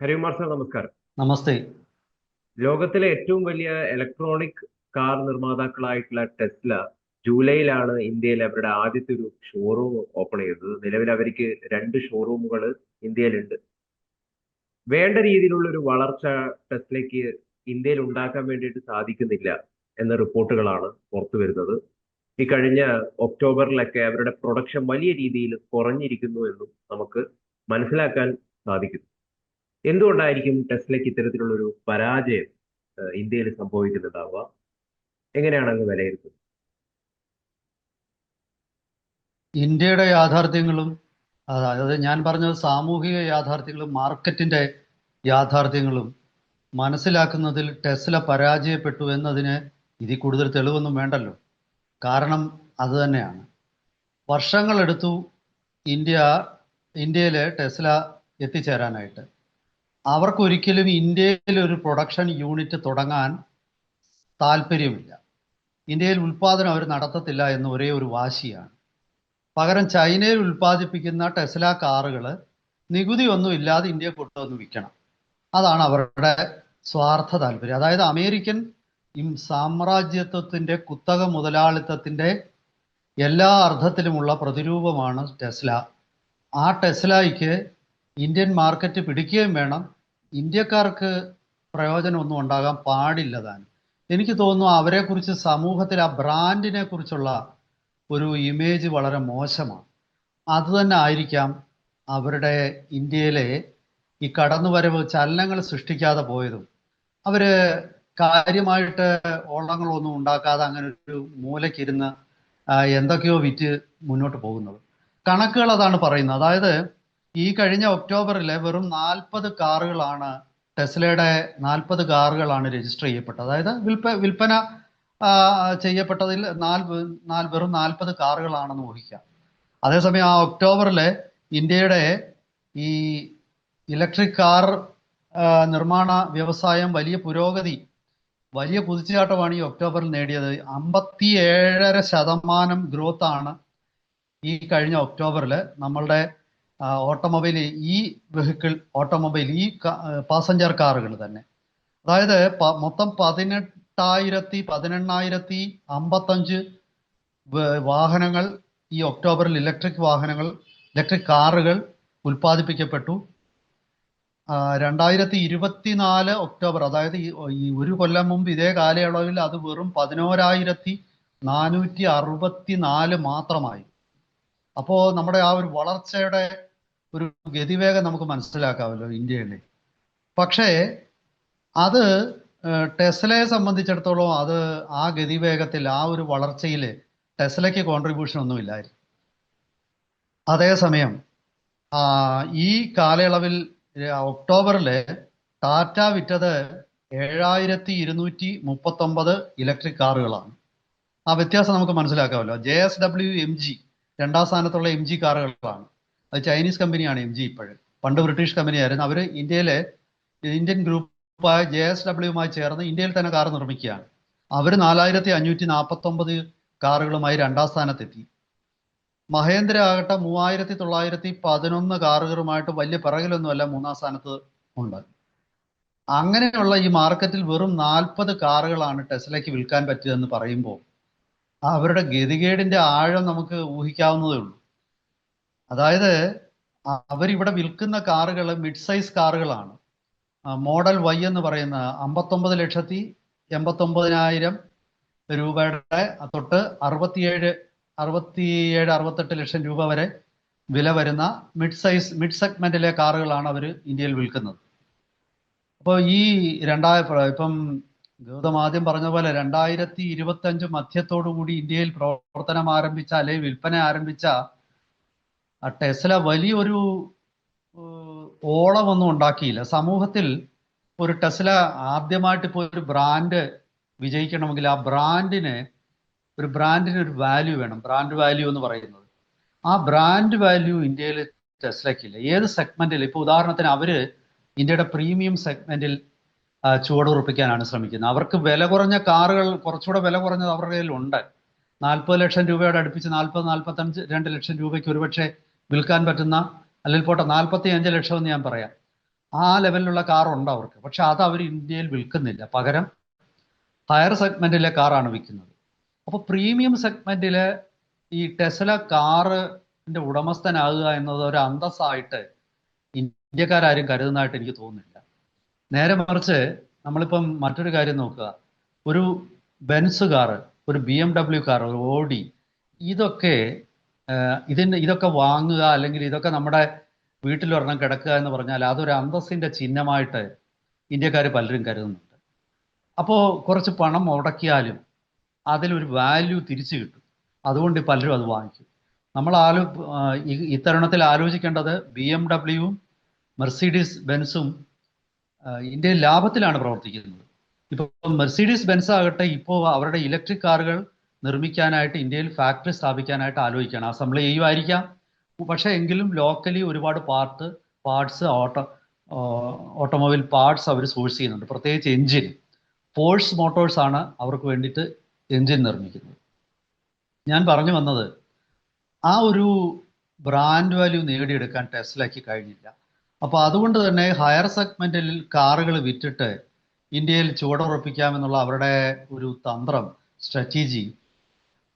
Harikumar sir നമസ്കാരം. നമസ്തേ. ലോകത്തിലെ ഏറ്റവും വലിയ ഇലക്ട്രോണിക് കാർ നിർമ്മാതാക്കളായിട്ടുള്ള ടെസ്ല ജൂലൈയിലാണ് ഇന്ത്യയിൽ അവരുടെ ആദ്യത്തെ ഒരു ഷോറൂം ഓപ്പൺ ചെയ്തത്. നിലവിൽ അവർക്ക് രണ്ട് ഷോറൂമുകൾ ഇന്ത്യയിലുണ്ട്. വേണ്ട രീതിയിലുള്ള ഒരു വളർച്ച ടെസ്ലയ്ക്ക് ഇന്ത്യയിൽ ഉണ്ടാക്കാൻ വേണ്ടിയിട്ട് സാധിക്കുന്നില്ല എന്ന റിപ്പോർട്ടുകളാണ് പുറത്തു വരുന്നത്. ഈ കഴിഞ്ഞ ഒക്ടോബറിലൊക്കെ അവരുടെ പ്രൊഡക്ഷൻ വലിയ രീതിയിൽ കുറഞ്ഞിരിക്കുന്നു എന്നും നമുക്ക് മനസ്സിലാക്കാൻ സാധിക്കുന്നു. എന്തുകൊണ്ടായിരിക്കും ടെസ്ലയ്ക്ക് ഇത്തരത്തിലുള്ള ഒരു പരാജയം ഇന്ത്യയിൽ സംഭവിക്കുന്നുണ്ടാവുക എങ്ങനെയാണ് അങ്ങ് വിലയിരുത്തുന്നത്? ഇന്ത്യയുടെ യാഥാർത്ഥ്യങ്ങളും അതായത് ഞാൻ പറഞ്ഞത് സാമൂഹിക യാഥാർത്ഥ്യങ്ങളും മാർക്കറ്റിന്റെ യാഥാർത്ഥ്യങ്ങളും മനസ്സിലാക്കുന്നതിൽ ടെസ്ല പരാജയപ്പെട്ടു എന്നതിന് ഇതിൽ കൂടുതൽ തെളിവൊന്നും വേണ്ടല്ലോ. കാരണം അത് തന്നെയാണ്. വർഷങ്ങളെടുത്തു ഇന്ത്യ ഇന്ത്യയിലെ ടെസ്ല എത്തിച്ചേരാനായിട്ട്. അവർക്കൊരിക്കലും ഇന്ത്യയിൽ ഒരു പ്രൊഡക്ഷൻ യൂണിറ്റ് തുടങ്ങാൻ താല്പര്യമില്ല. ഇന്ത്യയിൽ ഉൽപ്പാദനം അവർ നടത്തത്തില്ല എന്ന ഒരേ ഒരു വാശിയാണ്. പകരം ചൈനയിൽ ഉൽപ്പാദിപ്പിക്കുന്ന ടെസ്ല കാറുകൾ നികുതി ഒന്നും ഇല്ലാതെ ഇന്ത്യയെ കൊണ്ടുവന്ന് വിൽക്കണം. അതാണ് അവരുടെ സ്വാർത്ഥ താല്പര്യം. അതായത് അമേരിക്കൻ സാമ്രാജ്യത്വത്തിന്റെ കുത്തക മുതലാളിത്തത്തിന്റെ എല്ലാ അർത്ഥത്തിലുമുള്ള പ്രതിരൂപമാണ് ടെസ്ല. ആ ടെസ്ലയ്ക്ക് ഇന്ത്യൻ മാർക്കറ്റ് പിടിക്കുകയും വേണം. ഇന്ത്യക്കാർക്ക് പ്രയോജനമൊന്നും ഉണ്ടാകാൻ പാടില്ല താൻ. എനിക്ക് തോന്നുന്നു അവരെക്കുറിച്ച് സമൂഹത്തിൽ ആ ബ്രാൻഡിനെ കുറിച്ചുള്ള ഒരു ഇമേജ് വളരെ മോശമാണ്. അത് തന്നെ ആയിരിക്കാം അവരുടെ ഇന്ത്യയിലെ ഈ കടന്നുവരവ് ചലനങ്ങൾ സൃഷ്ടിക്കാതെ പോയതും. അവർ കാര്യമായിട്ട് ഓളങ്ങളൊന്നും ഉണ്ടാക്കാതെ അങ്ങനെ ഒരു മൂലക്കിരുന്ന് എന്തൊക്കെയോ വിറ്റ് മുന്നോട്ട് പോകുന്നത്. കണക്കുകൾ അതാണ് പറയുന്നത്. അതായത് ഈ കഴിഞ്ഞ ഒക്ടോബറിലെ വെറും നാൽപ്പത് കാറുകളാണ് ടെസ്ലയുടെ നാൽപ്പത് കാറുകളാണ് രജിസ്റ്റർ ചെയ്യപ്പെട്ടത്. അതായത് വിൽപ്പ വിൽപ്പന ചെയ്യപ്പെട്ടതിൽ നാല് നാല് വെറും നാൽപ്പത് കാറുകളാണെന്ന് ഊഹിക്കാം. അതേസമയം ആ ഒക്ടോബറിലെ ഇന്ത്യയുടെ ഈ ഇലക്ട്രിക് കാർ നിർമ്മാണ വ്യവസായം വലിയ പുരോഗതി വലിയ കുതിച്ചുചാട്ടമാണ് ഈ ഒക്ടോബറിൽ നേടിയത്. അമ്പത്തി ഏഴര ശതമാനം ഗ്രോത്ത് ആണ് ഈ കഴിഞ്ഞ ഒക്ടോബറിൽ നമ്മളുടെ ഓട്ടോമൊബൈൽ ഈ വെഹിക്കിൾ ഓട്ടോമൊബൈൽ ഈ പാസഞ്ചർ കാറുകൾ തന്നെ. അതായത് മൊത്തം പതിനെട്ടായിരത്തി പതിനെണ്ണായിരത്തി അമ്പത്തഞ്ച് വാഹനങ്ങൾ ഈ ഒക്ടോബറിൽ ഇലക്ട്രിക് വാഹനങ്ങൾ ഇലക്ട്രിക് കാറുകൾ ഉൽപ്പാദിപ്പിക്കപ്പെട്ടു. രണ്ടായിരത്തി ഇരുപത്തിനാല് ഒക്ടോബർ അതായത് ഈ ഒരു കൊല്ലം മുമ്പ് ഇതേ കാലയളവിൽ അത് വെറും പതിനോരായിരത്തി നാനൂറ്റി അറുപത്തി നാല് മാത്രമായി. അപ്പോ നമ്മുടെ ആ ഒരു വളർച്ചയുടെ ഒരു ഗതിവേഗം നമുക്ക് മനസ്സിലാക്കാമല്ലോ ഇന്ത്യയിലെ. പക്ഷേ അത് ടെസ്ലയെ സംബന്ധിച്ചിടത്തോളം അത് ആ ഗതിവേഗത്തിൽ ആ ഒരു വളർച്ചയിൽ ടെസ്ലയ്ക്ക് കോൺട്രിബ്യൂഷൻ ഒന്നുമില്ലായിരുന്നു അതേസമയം ഈ കാലയളവിൽ ഒക്ടോബറിൽ ടാറ്റ വിറ്റത് ഏഴായിരത്തി ഇരുന്നൂറ്റി മുപ്പത്തൊമ്പത് ഇലക്ട്രിക് കാറുകളാണ്. ആ വ്യത്യാസം നമുക്ക് മനസ്സിലാക്കാമല്ലോ. J S W M G രണ്ടാം സ്ഥാനത്തുള്ള എം ജി കാറുകളാണ്. അത് ചൈനീസ് കമ്പനിയാണ് എം ജി ഇപ്പോഴും. പണ്ട് ബ്രിട്ടീഷ് കമ്പനിയായിരുന്നു. അവർ ഇന്ത്യയിലെ ഇന്ത്യൻ ഗ്രൂപ്പായ ജെ എസ് ഡബ്ല്യുമായി ചേർന്ന് ഇന്ത്യയിൽ തന്നെ കാർ നിർമ്മിക്കുകയാണ്. അവർ നാലായിരത്തി അഞ്ഞൂറ്റി നാൽപ്പത്തൊമ്പത് കാറുകളുമായി രണ്ടാം സ്ഥാനത്തെത്തി. മഹേന്ദ്ര ആകട്ടെ മൂവായിരത്തി തൊള്ളായിരത്തി പതിനൊന്ന് കാറുകളുമായിട്ട് വലിയ പിറകിലൊന്നുമല്ല മൂന്നാം സ്ഥാനത്ത് ഉണ്ട്. അങ്ങനെയുള്ള ഈ മാർക്കറ്റിൽ വെറും നാൽപ്പത് കാറുകളാണ് ടെസ്ലയ്ക്ക് വിൽക്കാൻ പറ്റിയതെന്ന് പറയുമ്പോൾ അവരുടെ ഗതികേടിന്റെ ആഴം നമുക്ക് ഊഹിക്കാവുന്നതേ ഉള്ളൂ. അതായത് അവരിവിടെ വിൽക്കുന്ന കാറുകൾ മിഡ് സൈസ് കാറുകളാണ് മോഡൽ വൈ എന്ന് പറയുന്ന അമ്പത്തൊമ്പത് ലക്ഷത്തി എൺപത്തൊമ്പതിനായിരം രൂപയുടെ തൊട്ട് അറുപത്തിയേഴ് അറുപത്തിയേഴ് അറുപത്തെട്ട് ലക്ഷം രൂപ വരെ വില വരുന്ന മിഡ് സൈസ് മിഡ് സെഗ്മെന്റിലെ കാറുകളാണ് അവർ ഇന്ത്യയിൽ വിൽക്കുന്നത്. അപ്പോൾ ഈ രണ്ടായ ഇപ്പം ഗൗതം ആദ്യം പറഞ്ഞ പോലെ രണ്ടായിരത്തി ഇരുപത്തി അഞ്ച് മധ്യത്തോടു കൂടി ഇന്ത്യയിൽ പ്രവർത്തനം ആരംഭിച്ച അല്ലെങ്കിൽ വിൽപ്പന ആരംഭിച്ച ആ ടെസ്ല വലിയൊരു ഓളമൊന്നും ഉണ്ടാക്കിയില്ല. സമൂഹത്തിൽ ഒരു ടെസ്ല ആദ്യമായിട്ട് ഇപ്പോൾ ഒരു ബ്രാൻഡ് വിജയിക്കണമെങ്കിൽ ആ ബ്രാൻഡിന് ഒരു ബ്രാൻഡിന് ഒരു വാല്യൂ വേണം. ബ്രാൻഡ് വാല്യൂ എന്ന് പറയുന്നത്. ആ ബ്രാൻഡ് വാല്യൂ ഇന്ത്യയിൽ ടെസ്ലയ്ക്കില്ല ഏത് സെഗ്മെന്റിൽ ഇപ്പൊ ഉദാഹരണത്തിന് അവർ ഇന്ത്യയുടെ പ്രീമിയം സെഗ്മെന്റിൽ ചുവടുറപ്പിക്കാനാണ് ശ്രമിക്കുന്നത്. അവർക്ക് വില കുറഞ്ഞ കാറുകൾ കുറച്ചുകൂടെ വില കുറഞ്ഞത് അവരുടെ കയ്യിലുണ്ട്. നാൽപ്പത് ലക്ഷം രൂപയോട് അടുപ്പിച്ച് നാൽപ്പത് നാൽപ്പത്തഞ്ച് രണ്ട് ലക്ഷം രൂപയ്ക്ക് ഒരുപക്ഷെ വിൽക്കാൻ പറ്റുന്ന അല്ലെങ്കിൽ പോട്ടെ നാൽപ്പത്തി അഞ്ച് ലക്ഷം എന്ന് ഞാൻ പറയാം. ആ ലെവലിലുള്ള കാർ ഉണ്ട് അവർക്ക്. പക്ഷെ അത് അവർ ഇന്ത്യയിൽ വിൽക്കുന്നില്ല. പകരം ഹയർ സെഗ്മെന്റിലെ കാറാണ് വിൽക്കുന്നത്. അപ്പോൾ പ്രീമിയം സെഗ്മെന്റിലെ ഈ ടെസ്ല കാറിന്റെ ഉടമസ്ഥനാകുക എന്നത് ഒരു അന്തസ്സായിട്ട് ഇന്ത്യക്കാരും കരുതുന്നതായിട്ട് എനിക്ക് തോന്നുന്നില്ല. നേരെ മറിച്ച് നമ്മളിപ്പം മറ്റൊരു കാര്യം നോക്കുക. ഒരു ബെൻസ് കാറ് ഒരു ബി എം ഡബ്ല്യു കാർ ഒരു ഓഡി ഇതൊക്കെ ഇതിന് ഇതൊക്കെ വാങ്ങുക അല്ലെങ്കിൽ ഇതൊക്കെ നമ്മുടെ വീട്ടിലൊരെണ്ണം കിടക്കുക എന്ന് പറഞ്ഞാൽ അതൊരു അന്തസ്സിന്റെ ചിഹ്നമായിട്ട് ഇന്ത്യക്കാർ പലരും കരുതുന്നുണ്ട്. അപ്പോൾ കുറച്ച് പണം മുടക്കിയാലും അതിലൊരു വാല്യൂ തിരിച്ചു കിട്ടും. അതുകൊണ്ട് പലരും അത് വാങ്ങിക്കും. നമ്മൾ ആലോ ഇത്തരുണത്തിൽ ആലോചിക്കേണ്ടത് ബി എം ഡബ്ല്യുവും മെർസിഡീസ് ബെൻസും ഇന്ത്യയിൽ ലാഭത്തിലാണ് പ്രവർത്തിക്കുന്നത്. ഇപ്പോൾ മെർസിഡീസ് ബെൻസ് ആകട്ടെ ഇപ്പോൾ അവരുടെ ഇലക്ട്രിക് കാറുകൾ നിർമ്മിക്കാനായിട്ട് ഇന്ത്യയിൽ ഫാക്ടറി സ്ഥാപിക്കാനായിട്ട് ആലോചിക്കണം അസംബ്ലി ചെയ്യുമായിരിക്കാം. പക്ഷേ എങ്കിലും ലോക്കലി ഒരുപാട് part parts auto automobile parts അവർ സോഴ്സ് ചെയ്യുന്നുണ്ട്. പ്രത്യേകിച്ച് എഞ്ചിൻ ഫോഴ്സ് മോട്ടോഴ്സ് ആണ് അവർക്ക് വേണ്ടിയിട്ട് എഞ്ചിൻ നിർമ്മിക്കുന്നത്. ഞാൻ പറഞ്ഞു വന്നത് ആ ഒരു ബ്രാൻഡ് വാല്യൂ നേടിയെടുക്കാൻ ടെസ്ലയ്ക്ക് കഴിഞ്ഞില്ല. അപ്പോൾ അതുകൊണ്ട് തന്നെ ഹയർ സെഗ്മെന്റിൽ കാറുകൾ വിറ്റിട്ട് ഇന്ത്യയിൽ ചുവടുറപ്പിക്കാമെന്നുള്ള അവരുടെ ഒരു തന്ത്രം സ്ട്രാറ്റജി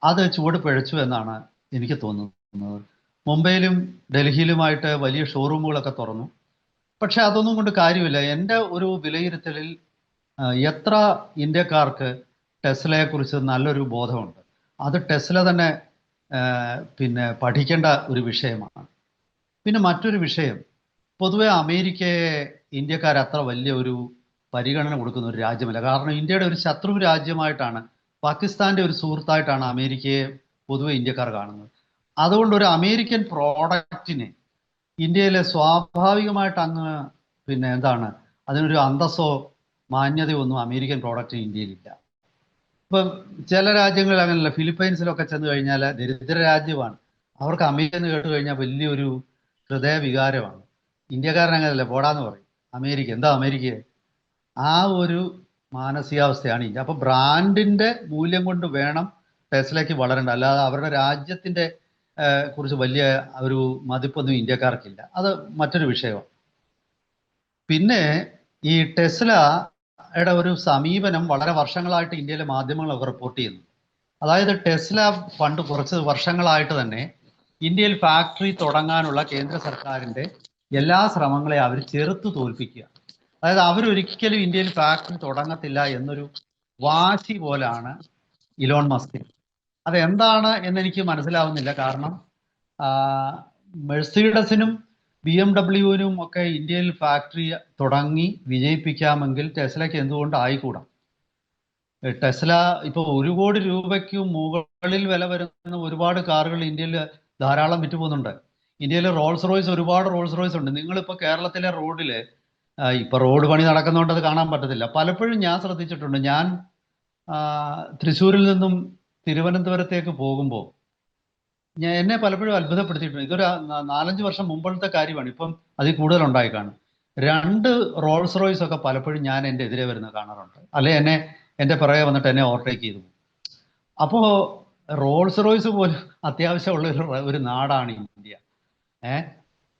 അത് ചുവട് പിഴച്ചു എന്നാണ് എനിക്ക് തോന്നുന്നത്. മുംബൈയിലും ഡൽഹിയിലുമായിട്ട് വലിയ ഷോറൂമുകളൊക്കെ തുറന്നു. പക്ഷെ അതൊന്നും കൊണ്ട് കാര്യമില്ല. എന്റെ ഒരു വിലയിരുത്തലിൽ എത്ര ഇന്ത്യക്കാർക്ക് ടെസ്ലയെ കുറിച്ച് നല്ലൊരു ബോധമുണ്ട്. അത് ടെസ്ല തന്നെ പിന്നെ പഠിക്കേണ്ട ഒരു വിഷയമാണ്. പിന്നെ മറ്റൊരു വിഷയം പൊതുവെ അമേരിക്കയെ ഇന്ത്യക്കാർ അത്ര വലിയ ഒരു പരിഗണന കൊടുക്കുന്ന ഒരു രാജ്യമല്ല. കാരണം ഇന്ത്യയുടെ ഒരു ശത്രു രാജ്യമായിട്ടാണ് പാകിസ്ഥാന്റെ ഒരു സുഹൃത്തായിട്ടാണ് അമേരിക്കയെ പൊതുവെ ഇന്ത്യക്കാർ കാണുന്നത്. അതുകൊണ്ട് ഒരു അമേരിക്കൻ പ്രോഡക്റ്റിനെ ഇന്ത്യയിലെ സ്വാഭാവികമായിട്ട് അങ്ങ് പിന്നെ എന്താണ്? അതിനൊരു അന്തസ്സോ മാന്യതയോ ഒന്നും അമേരിക്കൻ പ്രോഡക്റ്റിന് ഇന്ത്യയിലില്ല. ഇപ്പം ചില രാജ്യങ്ങളിൽ അങ്ങനെയല്ല. ഫിലിപ്പൈൻസിലൊക്കെ ചെന്ന് കഴിഞ്ഞാൽ ദരിദ്ര രാജ്യമാണ്. അവർക്ക് അമേരിക്ക എന്ന് കേട്ട് കഴിഞ്ഞാൽ വലിയൊരു ഹൃദയ വികാരമാണ് ഇന്ത്യക്കാരൻ അങ്ങനെയല്ല പോടാന്ന് പറയും. അമേരിക്ക എന്താ അമേരിക്ക ആ ഒരു മാനസികാവസ്ഥയാണ് ഇന്ത്യ അപ്പൊ ബ്രാൻഡിന്റെ മൂല്യം കൊണ്ട് വേണം ടെസ്ലയ്ക്ക് വളരേണ്ട. അല്ലാതെ അവരുടെ രാജ്യത്തിന്റെ കുറിച്ച് വലിയ ഒരു മതിപ്പൊന്നും ഇന്ത്യക്കാർക്കില്ല. അത് മറ്റൊരു വിഷയമാണ്. പിന്നെ ഈ ടെസ്ലയുടെ ഒരു സമീപനം വളരെ വർഷങ്ങളായിട്ട് ഇന്ത്യയിലെ മാധ്യമങ്ങളൊക്കെ റിപ്പോർട്ട് ചെയ്യുന്നു. അതായത് ടെസ്ല പണ്ട് കുറച്ച് വർഷങ്ങളായിട്ട് തന്നെ ഇന്ത്യയിൽ ഫാക്ടറി തുടങ്ങാനുള്ള കേന്ദ്ര സർക്കാരിന്റെ എല്ലാ ശ്രമങ്ങളെ അവർ ചെറുത്തു തോൽപ്പിക്കുക. അതായത് അവരൊരിക്കലും ഇന്ത്യയിൽ ഫാക്ടറി തുടങ്ങത്തില്ല എന്നൊരു വാശി പോലാണ് ഇലോൺ മസ്കിന്. അതെന്താണ് എന്നെനിക്ക് മനസ്സിലാവുന്നില്ല. കാരണം മെഴ്സിഡസിനും ബി എം ഡബ്ല്യുവിനും ഒക്കെ ഇന്ത്യയിൽ ഫാക്ടറി തുടങ്ങി വിജയിപ്പിക്കാമെങ്കിൽ ടെസ്ലയ്ക്ക് എന്തുകൊണ്ട് ആയിക്കൂടാ? ടെസ്ല ഇപ്പോൾ ഒരു കോടി രൂപയ്ക്ക് മുകളിൽ വില വരുന്ന ഒരുപാട് കാറുകൾ ഇന്ത്യയിൽ ധാരാളം വിറ്റ് പോകുന്നുണ്ട് ഇന്ത്യയിൽ റോൾസ് റോയ്സ് ഒരുപാട് റോൾസ് റോയ്സ് ഉണ്ട്. നിങ്ങളിപ്പോൾ കേരളത്തിലെ റോഡിൽ ഇപ്പൊ റോഡ് പണി നടക്കുന്നതുകൊണ്ട് അത് കാണാൻ പറ്റത്തില്ല. പലപ്പോഴും ഞാൻ ശ്രദ്ധിച്ചിട്ടുണ്ട്. ഞാൻ തൃശ്ശൂരിൽ നിന്നും തിരുവനന്തപുരത്തേക്ക് പോകുമ്പോൾ ഞാൻ എന്നെ പലപ്പോഴും അത്ഭുതപ്പെടുത്തിയിട്ടുണ്ട്. ഇതൊരു നാലഞ്ച് വർഷം മുമ്പത്തെ കാര്യമാണ്. ഇപ്പം അതിൽ കൂടുതൽ ഉണ്ടായി കാണും. രണ്ട് റോൾസ് റോയ്സ് ഒക്കെ പലപ്പോഴും ഞാൻ എന്റെ എതിരെ വരുന്ന കാണാറുണ്ട്. അല്ലെ എന്നെ എന്റെ പിറകെ വന്നിട്ട് എന്നെ ഓവർടേക്ക് ചെയ്തു. അപ്പോൾ റോൾസ് റോയ്സ് പോലും അത്യാവശ്യമുള്ള ഒരു നാടാണ് ഇന്ത്യ. ഏഹ്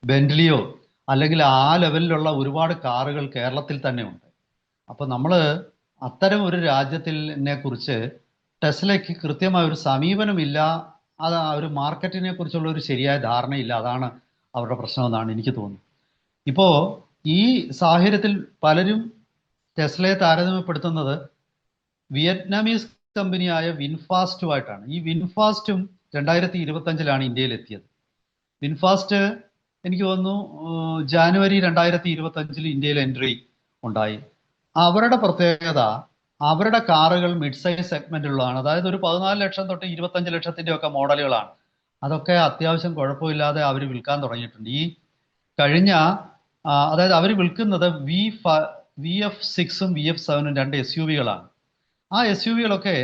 ബെന്റ്ലിയോ അല്ലെങ്കിൽ ആ ലെവലിലുള്ള ഒരുപാട് കാറുകൾ കേരളത്തിൽ തന്നെ ഉണ്ട്. അപ്പോൾ നമ്മൾ അത്തരം ഒരു രാജ്യത്തിനെ കുറിച്ച് ടെസ്ലയ്ക്ക് കൃത്യമായ ഒരു സമീപനമില്ല. അത് ആ ഒരു മാർക്കറ്റിനെ കുറിച്ചുള്ള ഒരു ശരിയായ ധാരണയില്ല. അതാണ് അവരുടെ പ്രശ്നമെന്നാണ് എനിക്ക് തോന്നുന്നത്. ഇപ്പോ ഈ സാഹചര്യത്തിൽ പലരും ടെസ്ലയെ താരതമ്യപ്പെടുത്തുന്നത് വിയറ്റ്നാമീസ് കമ്പനിയായ വിൻഫാസ്റ്റുമായിട്ടാണ്. ഈ വിൻഫാസ്റ്റും രണ്ടായിരത്തി ഇരുപത്തഞ്ചിലാണ് ഇന്ത്യയിൽ എത്തിയത്. വിൻഫാസ്റ്റ് എനിക്ക് തോന്നുന്നു ജാനുവരി രണ്ടായിരത്തി ഇരുപത്തി അഞ്ചിൽ ഇന്ത്യയിൽ എൻട്രി ഉണ്ടായി. അവരുടെ പ്രത്യേകത അവരുടെ കാറുകൾ മിഡ് സൈസ് സെഗ്മെന്റിലുള്ളതാണ് അതായത് ഒരു പതിനാല് ലക്ഷം തൊട്ട് ഇരുപത്തഞ്ച് ലക്ഷത്തിന്റെ ഒക്കെ മോഡലുകളാണ്. അതൊക്കെ അത്യാവശ്യം കുഴപ്പമില്ലാതെ അവർ വിൽക്കാൻ തുടങ്ങിയിട്ടുണ്ട്. ഈ കഴിഞ്ഞ അതായത് അവർ വിൽക്കുന്നത് വി വി എഫ് സിക്സും വി എഫ് സെവനും രണ്ട് എസ് യു വികളാണ് ആ എസ് യു വികളൊക്കെ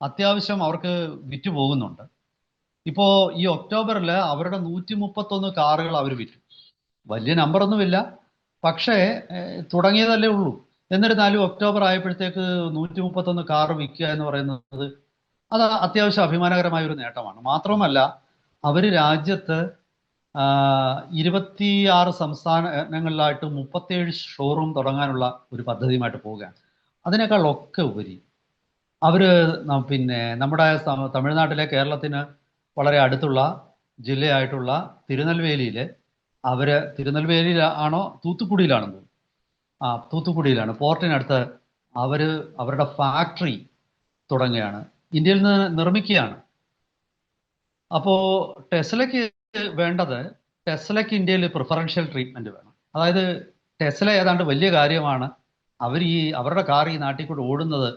അത്യാവശ്യം അവർക്ക് വിറ്റ് പോകുന്നുണ്ട് ഇപ്പോ ഈ ഒക്ടോബറിൽ അവരുടെ നൂറ്റി മുപ്പത്തൊന്ന് കാറുകൾ അവർ വിറ്റു. വലിയ നമ്പറൊന്നുമില്ല. പക്ഷേ തുടങ്ങിയതല്ലേ ഉള്ളൂ. എന്നിരുന്നാലും ഒക്ടോബർ ആയപ്പോഴത്തേക്ക് നൂറ്റി മുപ്പത്തൊന്ന് കാർ വിൽക്കുക എന്ന് പറയുന്നത് അത് അത്യാവശ്യം അഭിമാനകരമായ ഒരു നേട്ടമാണ്. മാത്രമല്ല അവർ രാജ്യത്ത് ഇരുപത്തി ആറ് സംസ്ഥാനങ്ങളിലായിട്ട് മുപ്പത്തേഴ് ഷോറൂം തുടങ്ങാനുള്ള ഒരു പദ്ധതിയുമായിട്ട് പോവുകയാണ്. അതിനേക്കാൾ ഒക്കെ ഉപരി അവർ പിന്നെ നമ്മുടെ തമിഴ്നാട്ടിലെ കേരളത്തിന് വളരെ അടുത്തുള്ള ജില്ലയായിട്ടുള്ള തിരുനെൽവേലിയിൽ അവർ തിരുനെൽവേലിയിൽ ആണോ തൂത്തുക്കുടിയിലാണെന്ന് ആ തൂത്തുക്കുടിയിലാണ്. പോർട്ടിനടുത്ത് അവർ അവരുടെ ഫാക്ടറി തുടങ്ങുകയാണ്. ഇന്ത്യയിൽ നിന്ന് നിർമ്മിക്കുകയാണ്. അപ്പോൾ ടെസ്ലയ്ക്ക് വേണ്ടത് ടെസ്ലയ്ക്ക് ഇന്ത്യയിൽ പ്രിഫറൻഷ്യൽ ട്രീറ്റ്മെന്റ് വേണം. അതായത് ടെസ്ല ഏതാണ്ട് വലിയ കാര്യമാണ്. അവർ ഈ അവരുടെ കാർ ഈ നാട്ടിൽ കൂടെ ഓടുന്നത്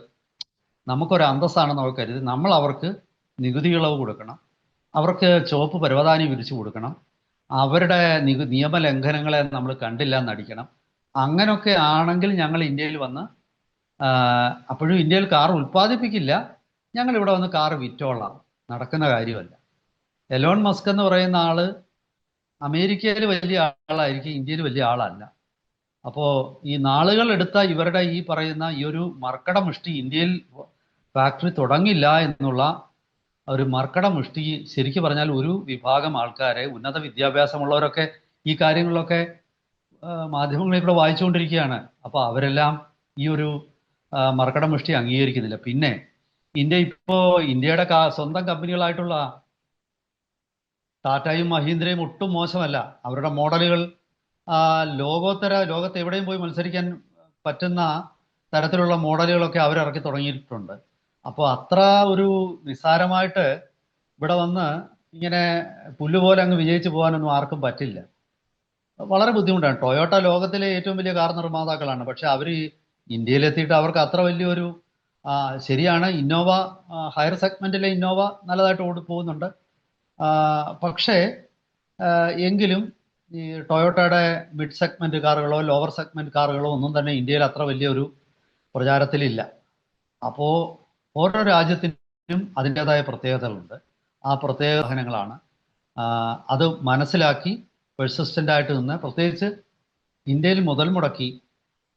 നമുക്കൊരു അന്തസ്സാണെന്ന് അവർ കരുതി. നമ്മൾ അവർക്ക് നികുതി ഇളവ് കൊടുക്കണം. അവർക്ക് ചുവപ്പ് പരവതാനി വിരിച്ചു കൊടുക്കണം. അവരുടെ നിയമ നിയമലംഘനങ്ങളെ നമ്മൾ കണ്ടില്ല എന്നടിക്കണം അങ്ങനൊക്കെ ആണെങ്കിൽ ഞങ്ങൾ ഇന്ത്യയിൽ വന്ന് അപ്പോഴും ഇന്ത്യയിൽ കാർ ഉൽപ്പാദിപ്പിക്കില്ല. ഞങ്ങൾ ഇവിടെ വന്ന് കാർ വിറ്റോളാം. നടക്കുന്ന കാര്യമല്ല. എലോൺ മസ്ക് എന്ന് പറയുന്ന ആൾ അമേരിക്കയിൽ വലിയ ആളായിരിക്കും ഇന്ത്യയിൽ വലിയ ആളല്ല. അപ്പോൾ ഈ നാളുകൾ എടുത്ത ഇവരുടെ ഈ പറയുന്ന ഈ ഒരു മർക്കട മുഷ്ടി ഇന്ത്യയിൽ ഫാക്ടറി തുടങ്ങില്ല എന്നുള്ള ഒരു മർക്കട മുഷ്ടി ശരിക്കും പറഞ്ഞാൽ ഒരു വിഭാഗം ആൾക്കാരെ ഉന്നത വിദ്യാഭ്യാസമുള്ളവരൊക്കെ ഈ കാര്യങ്ങളിലൊക്കെ മാധ്യമങ്ങളിലൂടെ വായിച്ചുകൊണ്ടിരിക്കുകയാണ്. അപ്പോൾ അവരെല്ലാം ഈ ഒരു മർക്കട മുഷ്ടി അംഗീകരിക്കുന്നില്ല. പിന്നെ ഇന്ത്യ ഇപ്പോ ഇന്ത്യയുടെ സ്വന്തം കമ്പനികളായിട്ടുള്ള ടാറ്റയും മഹീന്ദ്രയും ഒട്ടും മോശമല്ല. അവരുടെ മോഡലുകൾ ലോകോത്തര ലോകത്ത് എവിടെയും പോയി മത്സരിക്കാൻ പറ്റുന്ന തരത്തിലുള്ള മോഡലുകളൊക്കെ അവരിറക്കി തുടങ്ങിയിട്ടുണ്ട്. അപ്പോൾ അത്ര ഒരു നിസ്സാരമായിട്ട് ഇവിടെ വന്ന് ഇങ്ങനെ പുല്ലുപോലെ അങ്ങ് വിജയിച്ചു പോകാനൊന്നും ആർക്കും പറ്റില്ല. വളരെ ബുദ്ധിമുട്ടാണ്. ടൊയോട്ട ലോകത്തിലെ ഏറ്റവും വലിയ കാർ നിർമ്മാതാക്കളാണ്. പക്ഷെ അവർ ഇന്ത്യയിലെത്തിയിട്ട് അവർക്ക് അത്ര വലിയൊരു ശരിയാണ്. ഇന്നോവ ഹയർ സെഗ്മെന്റിലെ ഇന്നോവ നല്ലതായിട്ട് ഓടി പോകുന്നുണ്ട്. പക്ഷേ എങ്കിലും ഈ ടൊയോട്ടയുടെ മിഡ് സെഗ്മെന്റ് കാറുകളോ ലോവർ സെഗ്മെന്റ് കാറുകളോ ഒന്നും തന്നെ ഇന്ത്യയിൽ അത്ര വലിയൊരു പ്രചാരത്തിലില്ല. അപ്പോൾ ഓരോ രാജ്യത്തിനും അതിന്റെതായ പ്രത്യേകതകളുണ്ട്. ആ പ്രത്യേക വാഹനങ്ങളാണ് അത് മനസ്സിലാക്കി പെർസിസ്റ്റന്റ് ആയിട്ട് നിന്ന് പ്രത്യേകിച്ച് ഇന്ത്യയിൽ മുതൽ മുടക്കി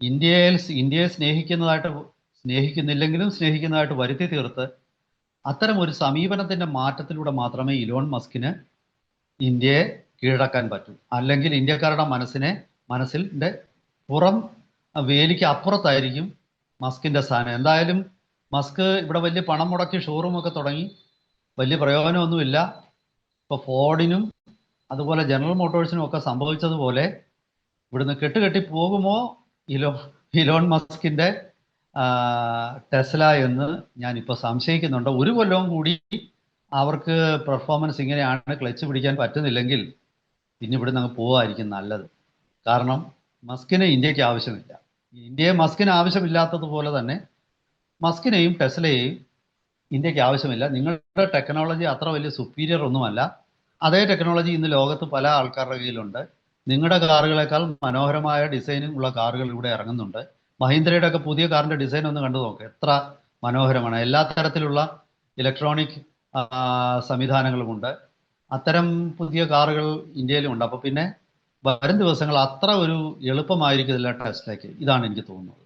ഇന്ത്യയിൽ ഇന്ത്യയെ സ്നേഹിക്കുന്നതായിട്ട് സ്നേഹിക്കുന്നില്ലെങ്കിലും സ്നേഹിക്കുന്നതായിട്ട് വരുത്തി തീർത്ത് അത്തരം ഒരു സമീപനത്തിന്റെ മാറ്റത്തിലൂടെ മാത്രമേ ഇലോൺ മസ്കിന് ഇന്ത്യയെ കീഴടക്കാൻ പറ്റൂ. അല്ലെങ്കിൽ ഇന്ത്യക്കാരുടെ മനസ്സിനെ മനസ്സിന്റെ പുറം വേലിക്ക് അപ്പുറത്തായിരിക്കും മസ്കിന്റെ സ്ഥാനം. എന്തായാലും മസ്ക് ഇവിടെ വലിയ പണം മുടക്കി ഷോറൂം ഒക്കെ തുടങ്ങി. വലിയ പ്രയോജനമൊന്നുമില്ല. ഇപ്പോൾ ഫോർഡിനും അതുപോലെ ജനറൽ മോട്ടോഴ്സിനും ഒക്കെ സംഭവിച്ചതുപോലെ ഇവിടുന്ന് കെട്ടുകെട്ടി പോകുമോ ഇലോ ഇലോൺ മസ്കിന്റെ ടെസ്ല എന്ന് ഞാനിപ്പോൾ സംശയിക്കുന്നുണ്ട്. ഒരു കൊല്ലവും കൂടി അവർക്ക് പെർഫോമൻസ് ഇങ്ങനെയാണ് ക്ലച്ച് പിടിക്കാൻ പറ്റുന്നില്ലെങ്കിൽ പിന്നെ ഇവിടുന്ന് അങ്ങ് പോവായിരിക്കും നല്ലത്. കാരണം മസ്കിന് ഇന്ത്യയ്ക്ക് ആവശ്യമില്ല. ഇന്ത്യയെ മസ്കിന് ആവശ്യമില്ലാത്തതുപോലെ തന്നെ മസ്കിനെയും ടെസ്ലയെയും ഇന്ത്യയ്ക്ക് ആവശ്യമില്ല. നിങ്ങളുടെ ടെക്നോളജി അത്ര വലിയ സുപ്പീരിയർ ഒന്നുമല്ല. അതേ ടെക്നോളജി ഇന്ന് ലോകത്ത് പല ആൾക്കാരുടെ കയ്യിലുണ്ട്. നിങ്ങളുടെ കാറുകളെക്കാൾ മനോഹരമായ ഡിസൈനും ഉള്ള കാറുകൾ ഇവിടെ ഇറങ്ങുന്നുണ്ട്. മഹീന്ദ്രയുടെ ഒക്കെ പുതിയ കാറിന്റെ ഡിസൈൻ ഒന്ന് കണ്ടു നോക്ക്. എത്ര മനോഹരമാണ്. എല്ലാ തരത്തിലുള്ള ഇലക്ട്രോണിക് സംവിധാനങ്ങളുമുണ്ട് അത്തരം പുതിയ കാറുകൾ ഇന്ത്യയിലും ഉണ്ട് അപ്പൊ പിന്നെ വരും ദിവസങ്ങൾ അത്ര ഒരു എളുപ്പമായിരിക്കില്ല ടെസ്റ്റിലേക്ക് ഇതാണ് എനിക്ക് തോന്നുന്നത്.